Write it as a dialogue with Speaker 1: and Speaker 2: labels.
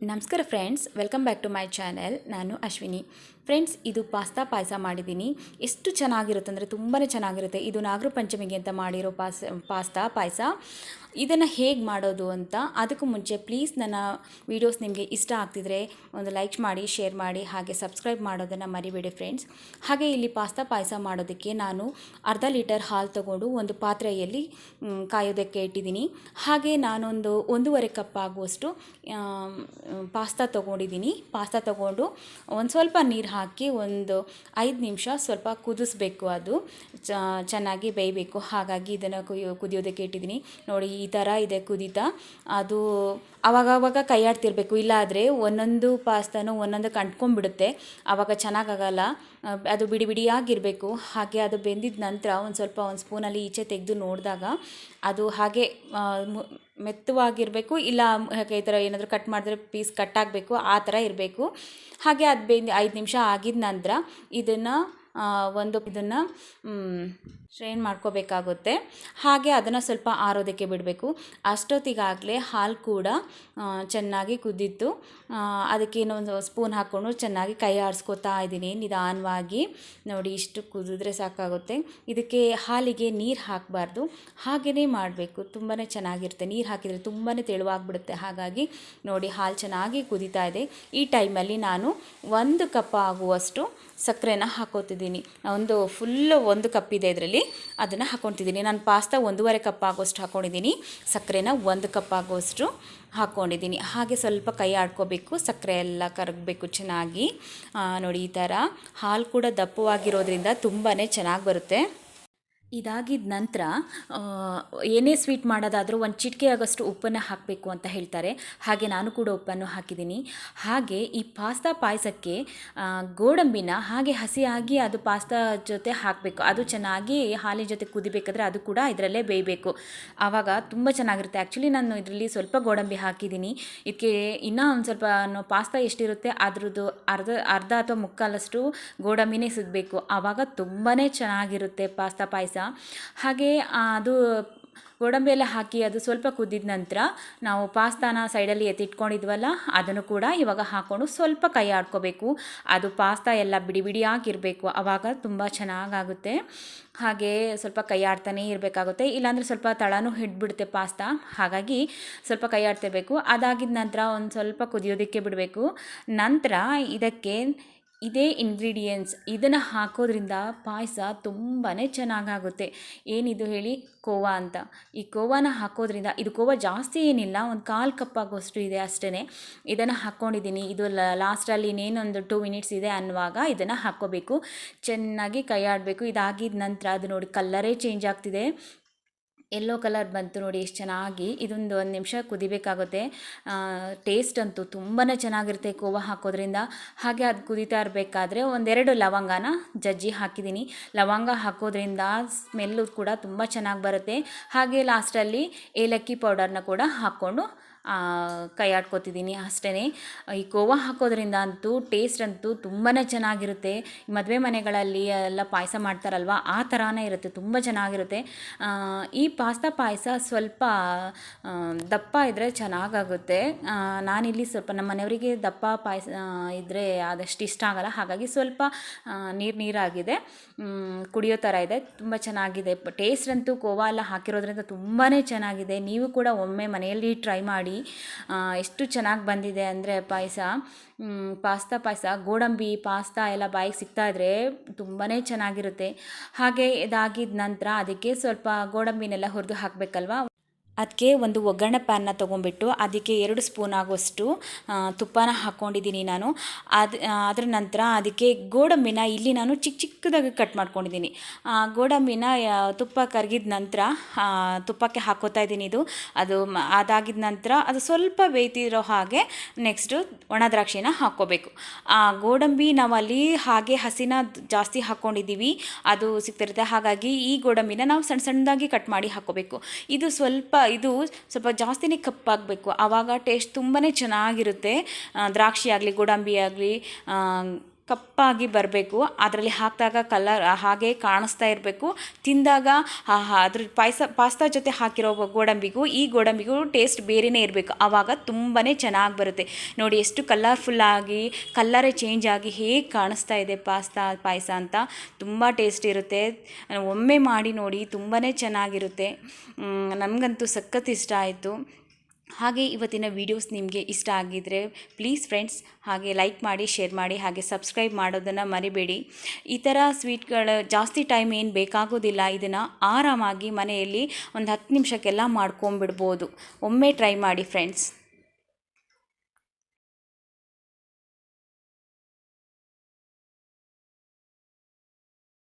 Speaker 1: ನಮಸ್ಕಾರ friends welcome back to my channel ನಾನು Ashwini. Friends, ಇದು ಪಾಸ್ತಾ ಪಾಯಸ ಮಾಡಿದ್ದೀನಿ. ಎಷ್ಟು ಚೆನ್ನಾಗಿರುತ್ತೆ ಅಂದರೆ ತುಂಬಾ ಚೆನ್ನಾಗಿರುತ್ತೆ. ಇದು ನಾಗರ ಪಂಚಮಿಗೆ ಅಂತ ಮಾಡಿರೋ ಪಾಸ್, ಪಾಸ್ತಾ ಪಾಯಸ. ಇದನ್ನು ಹೇಗೆ ಮಾಡೋದು ಅಂತ ಅದಕ್ಕೂ ಮುಂಚೆ ಪ್ಲೀಸ್ ನನ್ನ ವೀಡಿಯೋಸ್ ನಿಮಗೆ ಇಷ್ಟ ಆಗ್ತಿದ್ರೆ ಒಂದು ಲೈಕ್ ಮಾಡಿ, ಶೇರ್ ಮಾಡಿ, ಹಾಗೆ ಸಬ್ಸ್ಕ್ರೈಬ್ ಮಾಡೋದನ್ನು ಮರಿಬೇಡಿ ಫ್ರೆಂಡ್ಸ್. ಹಾಗೆ ಇಲ್ಲಿ ಪಾಸ್ತಾ ಪಾಯಸ ಮಾಡೋದಕ್ಕೆ ನಾನು ಅರ್ಧ ಲೀಟರ್ ಹಾಲು ತಗೊಂಡು ಒಂದು ಪಾತ್ರೆಯಲ್ಲಿ ಕಾಯೋದಕ್ಕೆ ಇಟ್ಟಿದ್ದೀನಿ. ಹಾಗೆ ನಾನೊಂದು ಒಂದೂವರೆ ಕಪ್ ಆಗುವಷ್ಟು ಪಾಸ್ತಾ ತೊಗೊಂಡಿದ್ದೀನಿ. ಪಾಸ್ತಾ ತೊಗೊಂಡು ಒಂದು ಸ್ವಲ್ಪ ನೀರು ಹಾಕಿ ಒಂದು ಐದು ನಿಮಿಷ ಸ್ವಲ್ಪ ಕುದಿಸ್ಬೇಕು ಅದು. ಚೆನ್ನಾಗಿ ಬೇಯಬೇಕು. ಹಾಗಾಗಿ ಇದನ್ನು ಕುಯ್ಯೋ ಕುದಿಯೋದಕ್ಕೆ ಇಟ್ಟಿದ್ದೀನಿ. ನೋಡಿ, ಈ ಥರ ಇದೆ ಕುದೀತಾ. ಅದು ಆವಾಗವಾಗ ಕೈ ಆಡ್ತಿರ್ಬೇಕು ಇಲ್ಲಾದರೆ ಒಂದೊಂದು ಪಾಸ್ತಾನು ಒಂದೊಂದು ಕಂಟ್ಕೊಂಡ್ಬಿಡುತ್ತೆ ಆವಾಗ ಚೆನ್ನಾಗಾಗಲ್ಲ. ಅದು ಬಿಡಿ ಬಿಡಿಯಾಗಿರಬೇಕು. ಹಾಗೆ ಅದು ಬೆಂದಿದ ನಂತರ ಒಂದು ಸ್ವಲ್ಪ ಒಂದು ಸ್ಪೂನಲ್ಲಿ ಈಚೆ ತೆಗೆದು ನೋಡಿದಾಗ ಅದು ಹಾಗೆ ಮೆತ್ತವಾಗಿರಬೇಕು, ಇಲ್ಲ ಈ ಥರ ಏನಾದರೂ ಕಟ್ ಮಾಡಿದ್ರೆ ಪೀಸ್ ಕಟ್ ಆಗಬೇಕು, ಆ ಥರ ಇರಬೇಕು. ಹಾಗೆ ಅದು ಬೆಂದು ಐದು ನಿಮಿಷ ಆಗಿದ ನಂತರ ಇದನ್ನು ಒಂದು ಇದನ್ನ ಸ್ಟ್ರೈನ್ ಮಾಡ್ಕೋಬೇಕಾಗುತ್ತೆ. ಹಾಗೆ ಅದನ್ನು ಸ್ವಲ್ಪ ಆರೋದಕ್ಕೆ ಬಿಡಬೇಕು. ಅಷ್ಟೊತ್ತಿಗಾಗಲೇ ಹಾಲು ಕೂಡ ಚೆನ್ನಾಗಿ ಕುದ್ದಿತ್ತು ಅದಕ್ಕೆ ಇನ್ನೊಂದು ಸ್ಪೂನ್ ಹಾಕ್ಕೊಂಡು ಚೆನ್ನಾಗಿ ಕೈ ಆಡಿಸ್ಕೊತಾ ಇದ್ದೀನಿ ನಿಧಾನವಾಗಿ. ನೋಡಿ, ಇಷ್ಟು ಕುದಿದ್ರೆ ಸಾಕಾಗುತ್ತೆ. ಇದಕ್ಕೆ ಹಾಲಿಗೆ ನೀರು ಹಾಕಬಾರ್ದು. ಹಾಗೆಯೇ ಮಾಡಬೇಕು. ತುಂಬಾ ಚೆನ್ನಾಗಿರುತ್ತೆ. ನೀರು ಹಾಕಿದರೆ ತುಂಬಾ ತೆಳುವಾಗ್ಬಿಡುತ್ತೆ. ಹಾಗಾಗಿ ನೋಡಿ, ಹಾಲು ಚೆನ್ನಾಗಿ ಕುದೀತಾ ಇದೆ. ಈ ಟೈಮಲ್ಲಿ ನಾನು ಒಂದು ಕಪ್ ಆಗುವಷ್ಟು ಸಕ್ಕರೆನ ಹಾಕೋತಿದ್ದೀನಿ. ಒಂದು ಫುಲ್ಲು ಒಂದು ಕಪ್ ಇದೆ ಇದರಲ್ಲಿ, ಅದನ್ನು ಹಾಕೊತಿದ್ದೀನಿ. ನಾನು ಪಾಸ್ತಾ ಒಂದೂವರೆ ಕಪ್ ಆಗೋಷ್ಟು ಹಾಕೊಂಡಿದ್ದೀನಿ. ಸಕ್ಕರೆನ ಒಂದು ಕಪ್ ಆಗೋಷ್ಟು ಹಾಕ್ಕೊಂಡಿದ್ದೀನಿ ಹಾಗೆ ಸ್ವಲ್ಪ ಕೈ ಆಡ್ಕೋಬೇಕು, ಸಕ್ಕರೆ ಎಲ್ಲ ಕರಗಬೇಕು ಚೆನ್ನಾಗಿ. ನೋಡಿ ಈ ಥರ ಹಾಲು ಕೂಡ ದಪ್ಪವಾಗಿರೋದ್ರಿಂದ ತುಂಬಾ ಚೆನ್ನಾಗಿ ಬರುತ್ತೆ. ಇದಾಗಿದ ನಂತರ ಏನೇ ಸ್ವೀಟ್ ಮಾಡೋದಾದರೂ ಒಂದು ಚಿಟಿಕೆ ಆಗೋಷ್ಟು ಉಪ್ಪನ್ನು ಹಾಕಬೇಕು ಅಂತ ಹೇಳ್ತಾರೆ. ಹಾಗೆ ನಾನು ಕೂಡ ಉಪ್ಪನ್ನು ಹಾಕಿದ್ದೀನಿ. ಹಾಗೆ ಈ ಪಾಸ್ತಾ ಪಾಯಸಕ್ಕೆ ಗೋಡಂಬಿನ ಹಾಗೆ ಹಸಿಯಾಗಿ ಅದು ಪಾಸ್ತಾ ಜೊತೆ ಹಾಕಬೇಕು. ಅದು ಚೆನ್ನಾಗಿ ಹಾಲಿನ ಜೊತೆ ಕುದಿಬೇಕಾದ್ರೆ ಅದು ಕೂಡ ಇದರಲ್ಲೇ ಬೇಯಬೇಕು. ಆವಾಗ ತುಂಬ ಚೆನ್ನಾಗಿರುತ್ತೆ. ಆ್ಯಕ್ಚುಲಿ ನಾನು ಇದರಲ್ಲಿ ಸ್ವಲ್ಪ ಗೋಡಂಬಿ ಹಾಕಿದ್ದೀನಿ. ಇದಕ್ಕೆ ಇನ್ನೂ ಒಂದು ಸ್ವಲ್ಪ ಪಾಸ್ತಾ ಎಷ್ಟಿರುತ್ತೆ ಅದ್ರದ್ದು ಅರ್ಧ ಅರ್ಧ ಅಥವಾ ಮುಕ್ಕಾಲಷ್ಟು ಗೋಡಂಬಿನೇ ಸಿಗಬೇಕು. ಆವಾಗ ತುಂಬಾ ಚೆನ್ನಾಗಿರುತ್ತೆ ಪಾಸ್ತಾ ಪಾಯಸ. ಹಾಗೆ ಅದು ಗೋಡಂಬಿ ಎಲ್ಲ ಹಾಕಿ ಅದು ಸ್ವಲ್ಪ ಕುದ್ದಿದ ನಂತರ ನಾವು ಪಾಸ್ತಾನ ಸೈಡಲ್ಲಿ ಎತ್ತಿಟ್ಕೊಂಡಿದ್ವಲ್ಲ, ಅದನ್ನು ಕೂಡ ಇವಾಗ ಹಾಕ್ಕೊಂಡು ಸ್ವಲ್ಪ ಕೈ ಆಡ್ಕೋಬೇಕು. ಅದು ಪಾಸ್ತಾ ಎಲ್ಲ ಬಿಡಿ ಬಿಡಿಯಾಗಿರಬೇಕು. ಆವಾಗ ತುಂಬ ಚೆನ್ನಾಗಾಗುತ್ತೆ. ಹಾಗೆ ಸ್ವಲ್ಪ ಕೈ ಆಡ್ತಾನೇ ಇರಬೇಕಾಗುತ್ತೆ. ಇಲ್ಲಾಂದರೆ ಸ್ವಲ್ಪ ತಳನೂ ಹಿಡ್ಬಿಡುತ್ತೆ ಪಾಸ್ತಾ. ಹಾಗಾಗಿ ಸ್ವಲ್ಪ ಕೈ ಆಡ್ತಿರ್ಬೇಕು. ಅದಾಗಿದ ನಂತರ ಒಂದು ಸ್ವಲ್ಪ ಕುದಿಯೋದಕ್ಕೆ ಬಿಡಬೇಕು. ನಂತರ ಇದಕ್ಕೆ ಇದೇ ಇಂಗ್ರೀಡಿಯೆಂಟ್ಸ್ ಇದನ್ನು ಹಾಕೋದ್ರಿಂದ ಪಾಯಸ ತುಂಬಾ ಚೆನ್ನಾಗಾಗುತ್ತೆ. ಏನಿದು ಹೇಳಿ? ಕೋವಾ ಅಂತ. ಈ ಕೋವಾನ ಹಾಕೋದ್ರಿಂದ, ಇದು ಕೋವಾ ಜಾಸ್ತಿ ಏನಿಲ್ಲ, ಒಂದು ಕಾಲು ಕಪ್ ಆಗೋಷ್ಟು ಇದೆ ಅಷ್ಟೇ ಇದನ್ನು ಹಾಕ್ಕೊಂಡಿದ್ದೀನಿ ಇದು ಲಾಸ್ಟಲ್ಲಿ ಇನ್ನೇನೊಂದು ಟೂ ಮಿನಿಟ್ಸ್ ಇದೆ ಅನ್ನುವಾಗ ಇದನ್ನು ಹಾಕ್ಕೋಬೇಕು. ಚೆನ್ನಾಗಿ ಕೈ ಇದಾಗಿದ ನಂತರ ಅದು ನೋಡಿ ಕಲ್ಲರೇ ಚೇಂಜ್ ಆಗ್ತಿದೆ. ಎಲ್ಲೋ ಕಲರ್ ಬಂತು ನೋಡಿ ಎಷ್ಟು ಚೆನ್ನಾಗಿ. ಇದೊಂದು ಒಂದು ನಿಮಿಷ ಕುದಿಬೇಕಾಗುತ್ತೆ. ಟೇಸ್ಟ್ ಅಂತೂ ತುಂಬಾ ಚೆನ್ನಾಗಿರುತ್ತೆ ಕೋವಾ ಹಾಕೋದ್ರಿಂದ. ಹಾಗೆ ಅದು ಕುದಿತಾ ಇರಬೇಕಾದ್ರೆ ಒಂದೆರಡು ಲವಂಗನ ಜಜ್ಜಿ ಹಾಕಿದ್ದೀನಿ. ಲವಂಗ ಹಾಕೋದ್ರಿಂದ ಸ್ಮೆಲ್ಲು ಕೂಡ ತುಂಬ ಚೆನ್ನಾಗಿ ಬರುತ್ತೆ. ಹಾಗೆ ಲಾಸ್ಟಲ್ಲಿ ಏಲಕ್ಕಿ ಪೌಡರ್ನ ಕೂಡ ಹಾಕ್ಕೊಂಡು ಕೈ ಆಡ್ಕೊತಿದ್ದೀನಿ ಅಷ್ಟೇ ಈ ಕೋವಾ ಹಾಕೋದ್ರಿಂದ ಅಂತೂ ಟೇಸ್ಟ್ ಅಂತೂ ತುಂಬಾ ಚೆನ್ನಾಗಿರುತ್ತೆ. ಮದುವೆ ಮನೆಗಳಲ್ಲಿ ಎಲ್ಲ ಪಾಯಸ ಮಾಡ್ತಾರಲ್ವ, ಆ ಥರನೇ ಇರುತ್ತೆ, ತುಂಬ ಚೆನ್ನಾಗಿರುತ್ತೆ. ಈ ಪಾಸ್ತಾ ಪಾಯಸ ಸ್ವಲ್ಪ ದಪ್ಪ ಇದ್ದರೆ ಚೆನ್ನಾಗಾಗುತ್ತೆ. ನಾನಿಲ್ಲಿ ಸ್ವಲ್ಪ ನಮ್ಮ ಮನೆಯವರಿಗೆ ದಪ್ಪ ಪಾಯಸ ಇದ್ದರೆ ಆದಷ್ಟು ಇಷ್ಟ ಆಗಲ್ಲ. ಹಾಗಾಗಿ ಸ್ವಲ್ಪ ನೀರು ನೀರಾಗಿದೆ. ಕುಡಿಯೋ ಥರ ಇದೆ, ತುಂಬ ಚೆನ್ನಾಗಿದೆ. ಟೇಸ್ಟ್ ಅಂತೂ ಕೋವಾ ಎಲ್ಲ ಹಾಕಿರೋದ್ರಿಂದ ತುಂಬಾ ಚೆನ್ನಾಗಿದೆ. ನೀವು ಕೂಡ ಒಮ್ಮೆ ಮನೆಯಲ್ಲಿ ಟ್ರೈ ಮಾಡಿ ಎಷ್ಟು ಚೆನ್ನಾಗಿ ಬಂದಿದೆ ಅಂದರೆ ಪಾಯಸ. ಪಾಸ್ತಾ ಪಾಯಸ, ಗೋಡಂಬಿ, ಪಾಸ್ತಾ ಎಲ್ಲ ಬಾಯಿಗೆ ಸಿಗ್ತಾ ಇದ್ರೆ ತುಂಬಾ ಚೆನ್ನಾಗಿರುತ್ತೆ. ಹಾಗೆ ಇದಾಗಿದ ನಂತರ ಅದಕ್ಕೆ ಸ್ವಲ್ಪ ಗೋಡಂಬಿನೆಲ್ಲ ಹುರಿದು ಹಾಕಬೇಕಲ್ವಾ? ಅದಕ್ಕೆ ಒಂದು ಒಗ್ಗರಣೆ ಪ್ಯಾನ್ನ ತೊಗೊಂಬಿಟ್ಟು ಅದಕ್ಕೆ ಎರಡು ಸ್ಪೂನ್ ಆಗೋಷ್ಟು ತುಪ್ಪನ ಹಾಕ್ಕೊಂಡಿದ್ದೀನಿ ನಾನು. ಅದು ಅದರ ನಂತರ ಅದಕ್ಕೆ ಗೋಡಂಬಿನ ಇಲ್ಲಿ ನಾನು ಚಿಕ್ಕ ಚಿಕ್ಕದಾಗಿ ಕಟ್ ಮಾಡ್ಕೊಂಡಿದ್ದೀನಿ. ಗೋಡಂಬಿನ ತುಪ್ಪ ಕರಗಿದ ನಂತರ ತುಪ್ಪಕ್ಕೆ ಹಾಕೋತಾ ಇದ್ದೀನಿ ಇದು. ಅದು ಅದಾಗಿದ ನಂತರ ಅದು ಸ್ವಲ್ಪ ಬೇಯ್ತಿರೋ ಹಾಗೆ ನೆಕ್ಸ್ಟು ಒಣ ದ್ರಾಕ್ಷಿನ ಹಾಕ್ಕೋಬೇಕು. ಆ, ಗೋಡಂಬಿ ನಾವಲ್ಲಿ ಹಾಗೆ ಹಸಿನ ಜಾಸ್ತಿ ಹಾಕ್ಕೊಂಡಿದ್ದೀವಿ. ಅದು ಸಿಗ್ತಿರುತ್ತೆ. ಹಾಗಾಗಿ ಈ ಗೋಡಂಬಿನ ನಾವು ಸಣ್ಣ ಸಣ್ಣದಾಗಿ ಕಟ್ ಮಾಡಿ ಹಾಕ್ಕೋಬೇಕು. ಇದು ಸ್ವಲ್ಪ ಇದು ಸ್ವಲ್ಪ ಜಾಸ್ತಿನೇ ಕಪ್ಪಾಗಬೇಕು. ಆವಾಗ ಟೇಸ್ಟ್ ತುಂಬಾ ಚೆನ್ನಾಗಿರುತ್ತೆ. ದ್ರಾಕ್ಷಿ ಆಗಲಿ ಗೋಡಂಬಿ ಆಗಲಿ ಕಪ್ಪಾಗಿ ಬರಬೇಕು, ಅದರಲ್ಲಿ ಹಾಕಿದಾಗ ಕಲರ್ ಹಾಗೆ ಕಾಣಿಸ್ತಾ ಇರಬೇಕು. ತಿಂದಾಗ ಅದ್ರ ಪಾಯಸ, ಪಾಸ್ತಾ ಜೊತೆ ಹಾಕಿರೋ ಗೋಡಂಬಿಗೂ ಈ ಗೋಡಂಬಿಗೂ ಟೇಸ್ಟ್ ಬೇರೆಯೇ ಇರಬೇಕು. ಆವಾಗ ತುಂಬಾ ಚೆನ್ನಾಗಿ ಬರುತ್ತೆ. ನೋಡಿ ಎಷ್ಟು ಕಲರ್ಫುಲ್ಲಾಗಿ ಕಲ್ಲರೇ ಚೇಂಜ್ ಆಗಿ ಹೇಗೆ ಕಾಣಿಸ್ತಾ ಇದೆ ಪಾಸ್ತಾ, ಪಾಯಸ ಅಂತ. ತುಂಬ ಟೇಸ್ಟ್ ಇರುತ್ತೆ. ಒಮ್ಮೆ ಮಾಡಿ ನೋಡಿ ತುಂಬಾ ಚೆನ್ನಾಗಿರುತ್ತೆ. ನಮಗಂತೂ ಸಖತ್ ಇಷ್ಟ ಆಯಿತು. ಹಾಗೆ ಇವತ್ತಿನ ವೀಡಿಯೋಸ್ ನಿಮಗೆ ಇಷ್ಟ ಆಗಿದ್ದರೆ ಪ್ಲೀಸ್ ಫ್ರೆಂಡ್ಸ್ ಹಾಗೆ ಲೈಕ್ ಮಾಡಿ ಶೇರ್ ಮಾಡಿ, ಹಾಗೆ ಸಬ್ಸ್ಕ್ರೈಬ್ ಮಾಡೋದನ್ನು ಮರಿಬೇಡಿ. ಈ ಥರ ಸ್ವೀಟ್ಗಳ ಜಾಸ್ತಿ ಟೈಮ್ ಏನು ಬೇಕಾಗೋದಿಲ್ಲ. ಇದನ್ನು ಆರಾಮಾಗಿ ಮನೆಯಲ್ಲಿ ಒಂದು ಹತ್ತು ನಿಮಿಷಕ್ಕೆಲ್ಲ ಮಾಡ್ಕೊಂಬಿಡ್ಬೋದು ಒಮ್ಮೆ ಟ್ರೈ ಮಾಡಿ ಫ್ರೆಂಡ್ಸ್